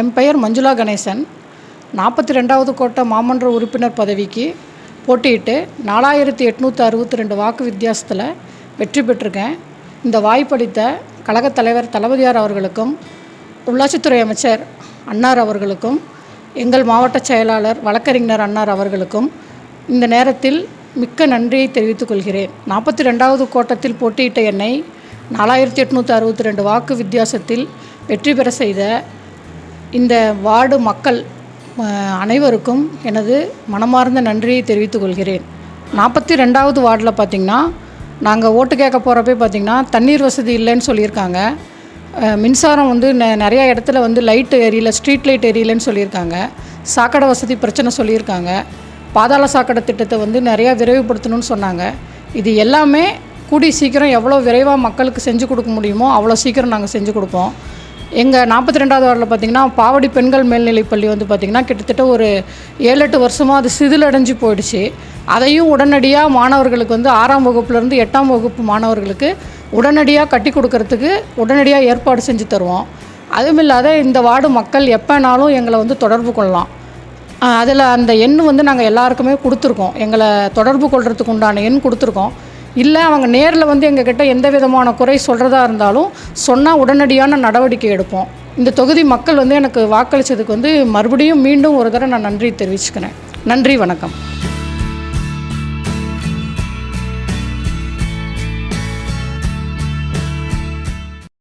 என் பெயர் மஞ்சுளா கணேசன். நாற்பத்தி ரெண்டாவது கோட்ட மாமன்ற உறுப்பினர் பதவிக்கு போட்டியிட்டு நாலாயிரத்தி எட்நூற்றி அறுபத்தி ரெண்டு வாக்கு வித்தியாசத்தில் வெற்றி பெற்றிருக்கேன். இந்த வாய்ப்பளித்த கழகத் தலைவர் தளபதியார் அவர்களுக்கும் உள்ளாட்சித்துறை அமைச்சர் அன்னார் அவர்களுக்கும் எங்கள் மாவட்ட செயலாளர் வழக்கறிஞர் அன்னார் அவர்களுக்கும் இந்த நேரத்தில் மிக்க நன்றியை தெரிவித்துக் கொள்கிறேன். நாற்பத்தி ரெண்டாவது கோட்டத்தில் போட்டியிட்ட என்னை நாலாயிரத்தி எட்நூற்றி அறுபத்தி ரெண்டு வாக்கு வித்தியாசத்தில் வெற்றி பெற செய்த இந்த வார்டு மக்கள் அனைவருக்கும் எனது மனமார்ந்த நன்றியை தெரிவித்துக் கொள்கிறேன். நாற்பத்தி ரெண்டாவது வார்டில் பார்த்திங்கன்னா நாங்கள் ஓட்டு கேட்க போகிறப்பே பார்த்திங்கன்னா தண்ணீர் வசதி இல்லைன்னு சொல்லியிருக்காங்க. மின்சாரம் வந்து நெ- நிறையா இடத்துல வந்து லைட் எரியல ஸ்ட்ரீட் லைட் எரியலன்னு சொல்லியிருக்காங்க. சாக்கடை வசதி பிரச்சனை சொல்லியிருக்காங்க. பாதாள சாக்கடை திட்டத்தை வந்து நிறையா விரைவுபடுத்தணும்னு சொன்னாங்க. இது எல்லாமே கூடி சீக்கிரம் எவ்வளோ விரைவாக மக்களுக்கு செஞ்சு கொடுக்க முடியுமோ அவ்வளோ சீக்கிரம் நாங்கள் செஞ்சு கொடுப்போம். எங்கள் நாற்பத்தி ரெண்டாவது வாரில் பார்த்திங்கன்னா பாவடி பெண்கள் மேல்நிலைப்பள்ளி வந்து பார்த்திங்கன்னா கிட்டத்தட்ட ஒரு ஏழு எட்டு வருஷமாக அது சிதிலடைஞ்சு போயிடுச்சு. அதையும் உடனடியாக மாணவர்களுக்கு வந்து ஆறாம் வகுப்புலேருந்து எட்டாம் வகுப்பு மாணவர்களுக்கு உடனடியாக கட்டி கொடுக்கறதுக்கு உடனடியாக ஏற்பாடு செஞ்சு தருவோம். அதுவும் இல்லாத இந்த வார்டு மக்கள் எப்போனாலும் எங்களை வந்து தொடர்பு கொள்ளலாம். அதில் அந்த எண் வந்து நாங்கள் எல்லாருக்குமே கொடுத்துருக்கோம். எங்களை தொடர்பு கொள்றதுக்கு உண்டான எண் கொடுத்துருக்கோம். இல்லை அவங்க நேரில் வந்து எங்ககிட்ட எந்த விதமான குறை சொல்கிறதா இருந்தாலும் சொன்னால் உடனடியான நடவடிக்கை எடுப்போம். இந்த தொகுதி மக்கள் வந்து எனக்கு வாக்களித்ததுக்கு வந்து மறுபடியும் மீண்டும் ஒரு தடவை நான் நன்றி தெரிவிச்சுக்கிறேன். நன்றி வணக்கம்.